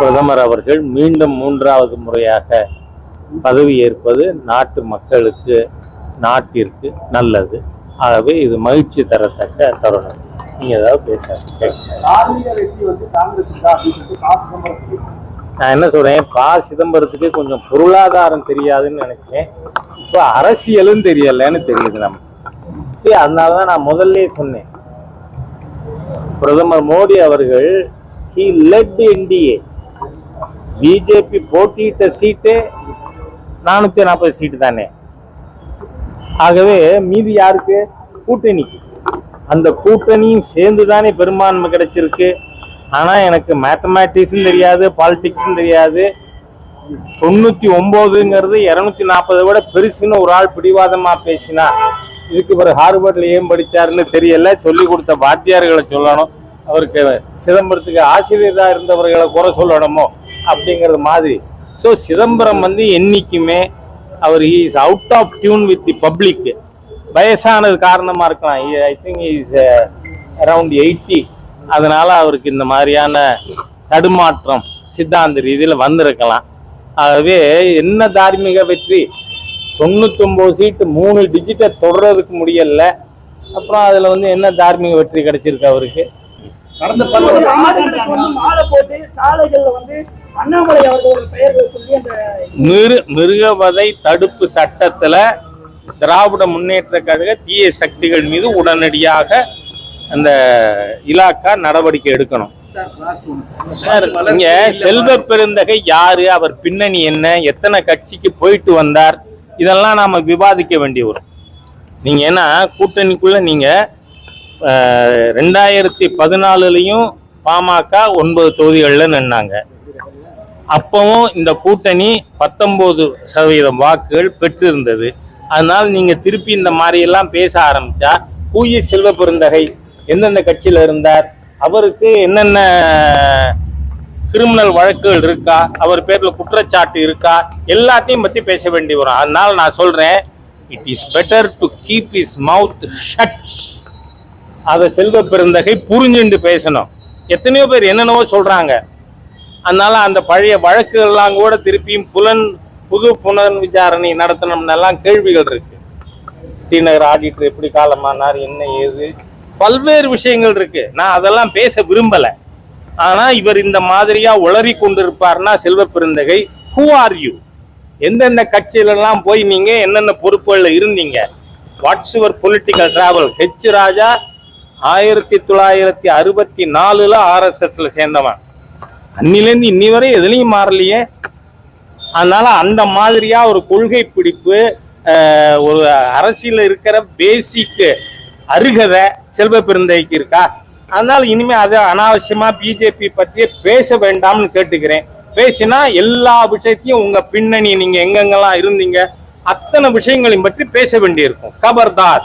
பிரதமர் அவர்கள் மீண்டும் மூன்றாவது முறையாக பதவி ஏற்பது நாட்டு மக்களுக்கு நாட்டிற்கு நல்லது. ஆகவே இது மகிழ்ச்சி தரத்தக்க தருணம். நீங்கள் ஏதாவது பேச நான் என்ன சொல்கிறேன் பா சிதம்பரத்துக்கு கொஞ்சம் பொருளாதாரம் தெரியாதுன்னு நினச்சேன். இப்போ அரசியலும் தெரியலன்னு தெரியுது நமக்கு. சரி அதனால தான் நான் முதல்ல சொன்னேன். பிரதமர் மோடி அவர்கள் ஹி லெட் என்டிஏ பிஜேபி போட்டியிட்ட சீட்டே நானூற்றி நாற்பது சீட்டு தானே. ஆகவே மீதி யாருக்கு? கூட்டணிக்கு. அந்த கூட்டணியும் சேர்ந்து தானே பெரும்பான்மை கிடைச்சிருக்கு. ஆனால் எனக்கு மேத்தமேட்டிக்ஸும் தெரியாது பாலிடிக்ஸும் தெரியாது. தொண்ணூற்றி ஒம்போதுங்கிறது இரநூத்தி நாற்பதை விட பெருசுன்னு ஒரு ஆள் பிடிவாதமாக பேசினா இதுக்கு பிறகு ஹார்வர்டில் ஏன் படித்தாருன்னு தெரியல. சொல்லி கொடுத்த வாத்தியார்களை சொல்லணும். அவருக்கு சிதம்பரத்துக்கு ஆசிரியராக இருந்தவர்களை குறை சொல்லணுமோ? அப்படிங்கிறது மாதிரி. ஸோ சிதம்பரம் வந்து என்னைக்குமே அவர் is out of tune with the public வயசானது காரணமாக இருக்கலாம். I think is around eighty அதனால் அவருக்கு இந்த மாதிரியான தடுமாற்றம் சித்தாந்த ரீதியில் வந்திருக்கலாம். ஆகவே என்ன தார்மீக வெற்றி? தொண்ணூத்தொம்பது சீட்டு மூணு டிஜிட்டை தொடர்றதுக்கு முடியல. அப்புறம் அதில் வந்து என்ன தார்மீக வெற்றி கிடைச்சிருக்கு அவருக்கு? கடந்த மாலை போட்டு சாலைகள்ல வந்து அண்ணாமலை அவர்களோட பெயர்கள் சொல்லி அந்த மிரு மிருகவதை தடுப்பு சட்டத்துல திராவிட முன்னேற்ற கழக தீய சக்திகள் மீது உடனடியாக அந்த இலாக்கா நடவடிக்கை எடுக்கணும். சார் லாஸ்ட் ஒன்று சார் இங்க செல்வ பெருந்தகை யாரு? அவர் பின்னணி என்ன? எத்தனை கட்சிக்கு போயிட்டு வந்தார்? இதெல்லாம் நாம விவாதிக்க வேண்டிய வரும் நீங்க ஏன்னா கூட்டணிக்குள்ள நீங்க ரெண்டாயிரத்தி பதினாலுலேயும் பாமக ஒன்பது தொகுதிகளில் நின்னாங்க. அப்பவும் இந்த கூட்டணி பத்தொன்பது சதவீதம் வாக்குகள் பெற்றிருந்தது. அதனால் நீங்கள் திருப்பி இந்த மாதிரியெல்லாம் பேச ஆரம்பித்தா கூய செல்வ பெருந்தகை எந்தெந்த கட்சியில் இருந்தார் அவருக்கு என்னென்ன கிரிமினல் வழக்குகள் இருக்கா அவர் பேரில் குற்றச்சாட்டு இருக்கா எல்லாத்தையும் பற்றி பேச வேண்டி வரும். அதனால் நான் சொல்கிறேன் it is better to keep is mouth shut அதை செல்வ பெருந்தகை புரிஞ்சுண்டு பேசணும். எத்தனையோ பேர் என்னென்னவோ சொல்கிறாங்க அதனால அந்த பழைய வழக்குகள்லாம் கூட திருப்பியும் புலன் புது புனர் விசாரணை நடத்தணும்னெல்லாம் கேள்விகள் இருக்கு. டிநகர் ஆடிட்டர் எப்படி காலமானார் என்ன ஏது? பல்வேறு விஷயங்கள் இருக்கு. நான் அதெல்லாம் பேச விரும்பலை. ஆனால் இவர் இந்த மாதிரியா உளறி கொண்டிருப்பார்னா Selva Perunthagai who are you எந்தெந்த கட்சியிலெல்லாம் போய் நீங்கள் என்னென்ன பொறுப்புகளில் இருந்தீங்க? What's your political travel H Raja ஆயிரத்தி தொள்ளாயிரத்தி அறுபத்தி நாலுல ஆர்எஸ்எஸ்ல சேர்ந்தவன். அன்னிலேருந்து இன்னி வரை எதுலையும் மாறலையே. அதனால அந்த மாதிரியா ஒரு கொள்கை பிடிப்பு ஒரு அரசியல் இருக்கிற பேசிக் அருகதை செல்வ பெருந்தைக்கு இருக்கா? அதனால இனிமே அதை அனாவசியமா பிஜேபி பற்றியே பேச வேண்டாம்னு கேட்டுக்கிறேன். பேசினா எல்லா விஷயத்தையும் உங்க பின்னணி நீங்க எங்கெங்கெல்லாம் இருந்தீங்க அத்தனை விஷயங்களையும் பற்றி பேச வேண்டியிருக்கும். கபர்தார்.